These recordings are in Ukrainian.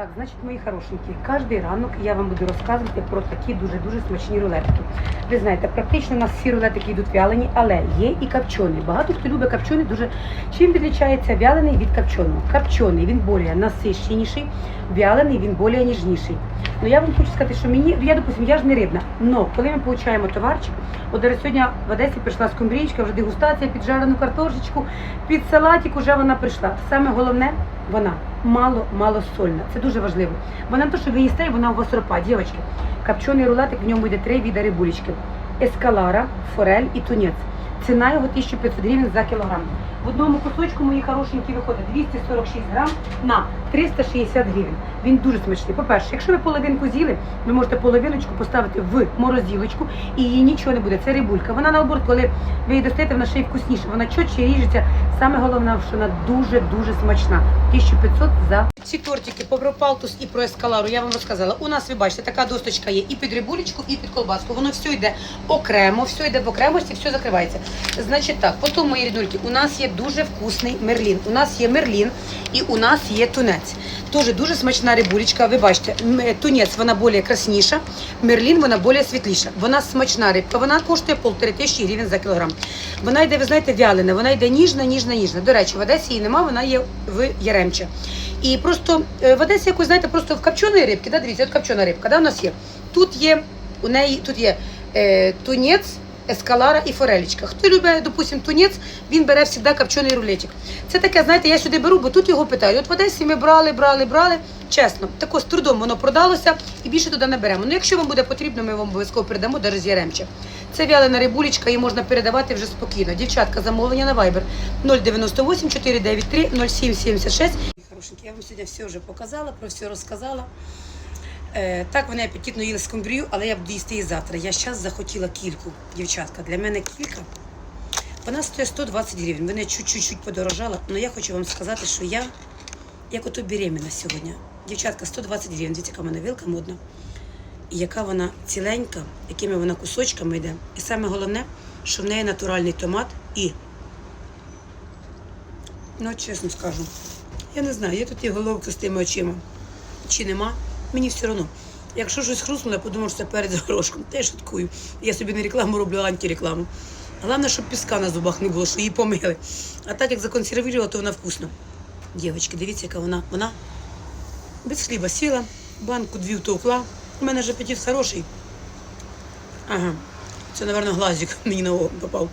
Так, значить, мої хорошенькі, кожен ранок я вам буду розказувати про такі дуже-дуже смачні рулетики. Ви знаєте, практично у нас всі рулетики йдуть вялені, але є і копчений. Багато хто любить копчений дуже. Чим відрізняється вялений від копченого? Копчений, він більш насищеніший, вялений, він більш ніжніший. Ну я вам хочу сказати, що мені, я, допустим, я ж не рибна, але коли ми получаємо товарчик, от зараз сьогодні в Одесі прийшла скумбрічка, вже дегустація, під жарену картошечку, під салатик уже вона прийшла. Саме головне, вона мало, мало сольна. Це дуже важливо. Вона то, що ви їсте, вона у вас ропа. Дівчатки, капчоний рулетик, в ньому йде три віда рибулечки. Ескалара, форель і тунець. Ціна його 1500 гривень за кілограм. В одному кусочку мої хорошенькі виходить 246 грам на 360 гривень. Він дуже смачний. По-перше, якщо ви половинку з'їли, ви можете половиночку поставити в морозилочку і їй нічого не буде. Це рибулька. Вона наоборот, коли ви її достаєте, вона ще й вкусніша. Вона чотче ріжеться. Саме головне, що вона дуже-дуже смачна. 1500 за ці тортики по пропалтус і про ескалару я вам розказала. У нас ви бачите, така досточка є і під рибулечку, і під колбаску. Воно все йде окремо, все йде в окремості, все закривається. Значить так, потім мої рідульки, у нас є дуже вкусний мерлін. У нас є мерлін і у нас є тунець. Теж дуже смачна рибулечка. Ви бачите, е, тунець вона більш красніша, мерлін вона більш світліша. Вона смачна рибка, вона коштує полтори тисячі гривень за кілограм. Вона йде, ви знаєте, вялена, вона йде ніжна, ніжна, ніжна. До речі, в Одесі її нема, вона є в Яремче. І просто е, в Одесі якось, знаєте, просто в копченої рибки, да, дивіться, от копчена рибка, да, у нас є. Тут є, у неї тут є е, тунець, ескалара і форелечка. Хто любить, допустим, тунець, він бере завжди копчений рулетик. Це таке, знаєте, я сюди беру, бо тут його питають. От в Одесі ми брали, брали, брали. Чесно, тако з трудом воно продалося і більше туди не беремо. Ну, якщо вам буде потрібно, ми вам обов'язково передамо до Яремче. Це вялена рибулечка, її можна передавати вже спокійно. Дівчатка, замовлення на Viber 098 493 0776. Хорошенькі, я вам сьогодні все вже показала, про все розказала. Е, так, вони апетитно їли скумбрію, але я буду їсти і завтра. Я зараз захотіла кільку, дівчатка. Для мене кілька. Вона стоїть 120 гривень. Вона чуть-чуть подорожала, але я хочу вам сказати, що я як ото беременна сьогодні. Дівчатка, 120 гривень. Дивіться, яка в мене вилка модна. І яка вона ціленька, якими вона кусочками йде. І саме головне, що в неї натуральний томат і. Ну, чесно скажу, я не знаю, є тут і головка з тими очима. Чи нема, мені все одно. Якщо щось хрустнуло, я подумав, що це перед горошком. Я шуткую. Я собі не рекламу роблю, а антирекламу. Головне, щоб піска на зубах не було, що її помили. А так як законсервувала, то вона вкусна. Дівчатки, дивіться, яка вона. Вона без хліба сіла, банку дві втовкла. У мене ж апетит хороший. Ага. Це, напевно, глазик мені на око попав.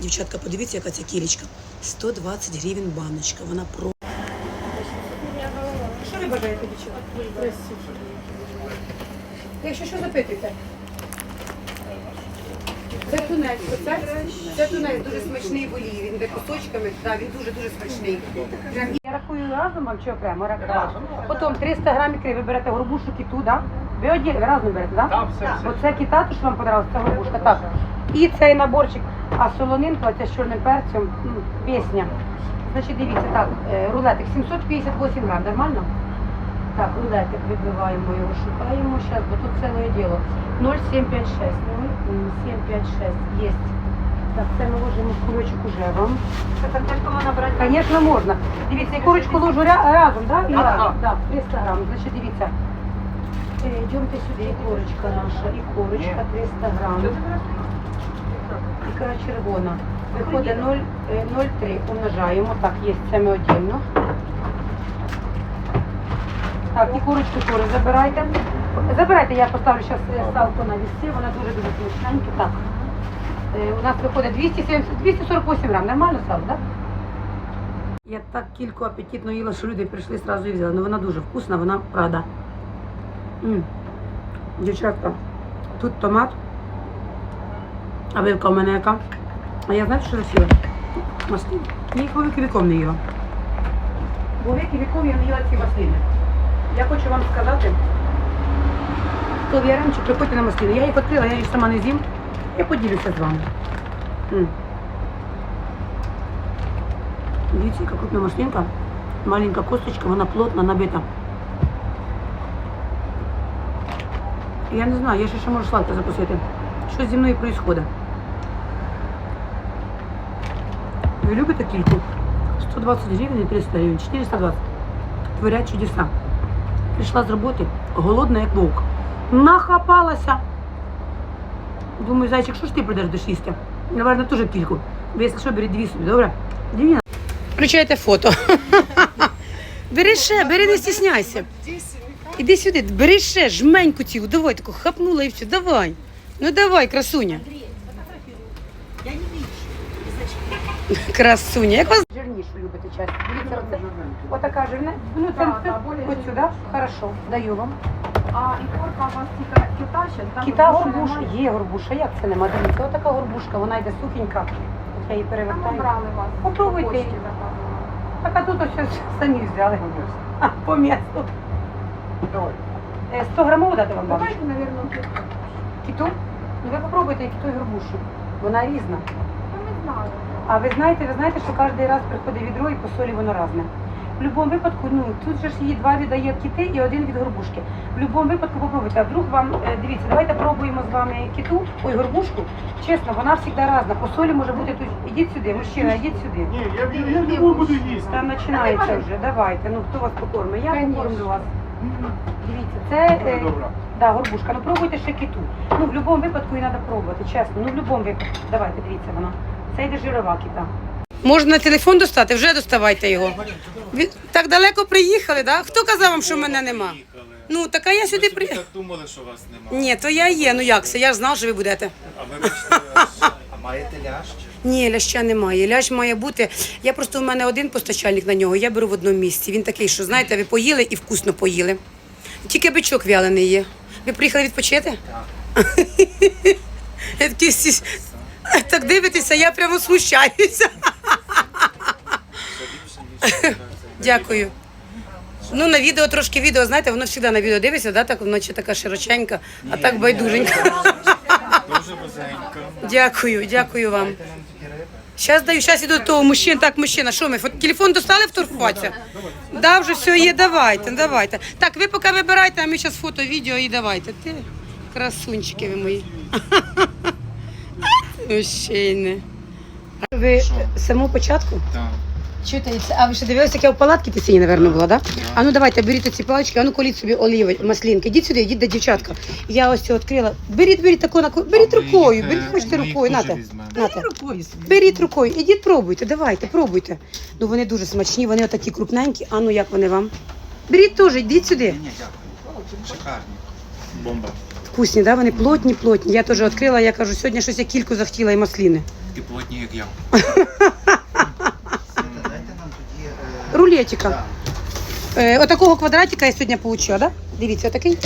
Дівчатка, подивіться, яка ця кілечка. 120 гривень баночка. Вона про. Дівчата? Якщо що запитуйте. Це тунець, це, це тунець дуже смачний в олії. Він йде кусочками, да, він дуже-дуже смачний. Прям Я рахую разом вам чи окремо? Разом. Потім 300 грамів ікри, ви берете горбушу кіту, да? Ви одні, разом берете, да? Так, все, все. Оце кита, то що вам подобалося, це горбушка, так. І цей наборчик, а солонинка, це з чорним перцем, м, пісня. Значить, дивіться, так, е, рулетик 758 грам, нормально? Так, рулетик вибиваємо його, шукаємо зараз, бо тут ціле діло. 0756, 0756, є. Так, це ми ложимо в кулечок уже вам. Тільки можна брати? Звісно, можна. Дивіться, і курочку ложу ря- разом, да? І Так, разом, так, 300 грам. Значить, дивіться. Е, Йдемте сюди, і курочка наша, і курочка 300 грам. Ікра червона. Виходить 0, е, 0,3. Умножаємо. Так, є це ми одільно. Так, і курочку теж забирайте. Забирайте, я поставлю зараз салку на вісці, вона дуже дуже смачненька. Так. Е, У нас виходить 270, 248 грам. Нормально сало, так? Я так кілько апетитно їла, що люди прийшли одразу і взяли. Ну вона дуже вкусна, вона правда. М. Дівчатка, тут томат, а вилка у мене яка. А я знаєте, що засіла? Маслин. Я їх вовіки віком не їла. Бо віки віком я не їла ці маслини. Я хочу вам сказати, Яремчі, приходьте на маслини. Я їх відкрила, я їх сама не з'їм. Я поділюся з вами. М. Дивіться, яка крупна маслинка. Маленька косточка, вона плотно набита. Я не знаю, я ще ще можу сладко закусити. Що зі мною відбувається? Ви любите кільку? 120 гривень і 300 гривень, 420. Творять чудеса. Прийшла з роботи, голодна, як вовк. Нахапалася. Думаю, зайчик, що ж ти прийдеш до шісти? Наверно, теж кільку. Ви, якщо що, беріть дві собі, добре? Дві. Включайте фото. Бери ще, бери, не стісняйся. Іди сюди, бери ще, жменьку цілу, давай таку хапнула і все, давай. Ну давай, красуня. Красуня. Як вас жирнішу любите? Дивіться, оце. Отака жирна. Ну, це, более ось сюди. Хорошо, даю вам. А ікорка у вас тільки кита ще? Там Кита немає? є горбуша, як це нема? Дивіться, отака горбушка, вона йде сухенька. От я її Там перевертаю. обрали вас. Попробуйте. по почті заказували. Так, а тут ось самі взяли. А, По місту. Е, 100 грамов дати вам бабушка? Давайте, мабуть, киту. Кіту? Ну ви попробуйте кіту і горбушу. Вона різна. Я не знаю. А ви знаєте, ви знаєте, що кожен раз приходить відро і по солі воно різне. В будь-якому випадку, ну тут же ж її два віддає кіти і один від горбушки. В будь-якому випадку попробуйте. А вдруг вам е, дивіться, давайте пробуємо з вами кіту, ой, горбушку. Чесно, вона завжди різна. По солі може бути тут. Ідіть сюди, мужчина, ідіть сюди. Ні, я, я, я не буду їсти. Там починається вже. Давайте. Ну хто вас покормить? Я покормлю вас. Дивіться, це е, Добре. да, горбушка. Ну пробуйте ще кіту. Ну в будь-якому випадку її треба пробувати, чесно. Ну в будь-якому випадку. Давайте, дивіться вона. Це йде жирова кіта. Можна телефон достати, вже доставайте його. Ви так далеко приїхали, да? Хто казав вам, що мене нема? Ну, так а я сюди при. так думали, що вас немає. Ні, то я є. Ну як це? Я ж знав, що ви будете. А ви бачите, а маєте лящ? Ні, ляща немає. Лящ має бути. Я просто у мене один постачальник на нього, я беру в одному місці. Він такий, що знаєте, ви поїли і вкусно поїли. Тільки бичок вялений є. Ви приїхали відпочити? Так. Я такий всі- Так дивитеся, я прямо смущаюся. Дякую. Ну, на відео трошки відео, знаєте, воно завжди на відео дивиться, да? так вночі така широченька, а так байдуженька. Дуже вузенько. Дякую, дякую вам. Зараз даю, зараз іду до того мужчини. Так, мужчина, що ми? фо- Телефон достали фотографуватися? Да, вже все є, давайте, давайте. Так, ви поки вибирайте, а ми зараз фото, відео і давайте. Ти красунчики ви мої. Мужчини. Ви з самого початку? Так. Чуєте, а ви ще дивилися, як я в палатці ти сині, напевно, була, так? Да? А ну давайте, беріть ці палички, а ну коліть собі оліви, маслінки. Ідіть сюди, ідіть до дівчатка. Я ось це відкрила. Беріть, беріть таку, на ко- беріть рукою, беріть, е, хочете ми їх рукою, теж нате. візьмемо. нате. Беріть рукою, ідіть пробуйте, давайте, пробуйте. Ну вони дуже смачні, вони отакі крупненькі. А ну як вони вам? Беріть теж, йдіть сюди. Ні, дякую. Шикарні. Бомба. Вкусні, да? вони плотні, плотні. Я теж відкрила, я кажу, сьогодні щось я кільку захотіла і масліни. Такі плотні, як я. Рулетика. Е, отакого квадратика я сьогодні отримала, да? Дивіться, отакий.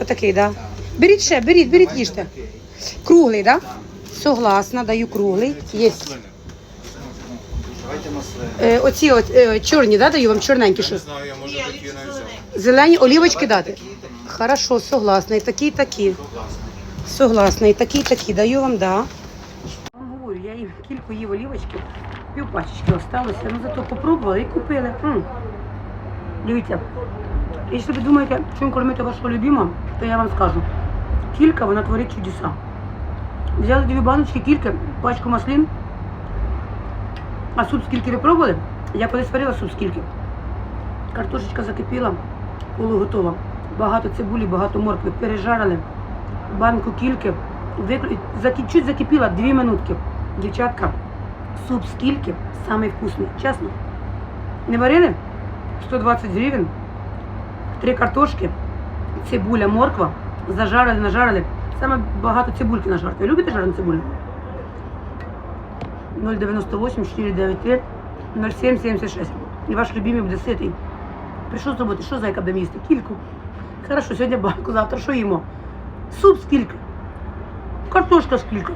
Отакий, да. Беріть ще, беріть, беріть, їжте. Круглий, да? Согласна, даю круглий. Є. Е, оці от, е, чорні, да, даю вам чорненькі Я що? не знаю, я можу такі взяв. Зелені олівочки дати? Хорошо, согласна. І такі, і такі. Согласна, і такі, і такі. Даю вам, да. Вам говорю, я їм кілька їв олівочки, пів пачечки осталося, ну зато попробували і купили. М. Дивіться, якщо ви думаєте, чим кормити вашого любимого, то я вам скажу. Кілька, вона творить чудеса. Взяли дві баночки, кілька, пачку маслин. А суп скільки ви пробували? Я колись варила суп скільки. Картошечка закипіла, полуготова. Багато цибулі, багато моркви. Пережарили. Банку кільки. Чуть закипіла дві минутки. Дівчатка, суп скільки самий вкусний. Чесно. Не варили? 120 гривень. Три картошки, цибуля, морква. Зажарили, нажарили. Саме багато цибульки нажарити. Ви любите жарену цибулю? 098 493 0776. І ваш любимий буде ситий. Прийшов з що зайка буде їсти? Кільку. Хорошо, сьогодні банку, завтра що їмо? Суп скільки? Картошка скільки?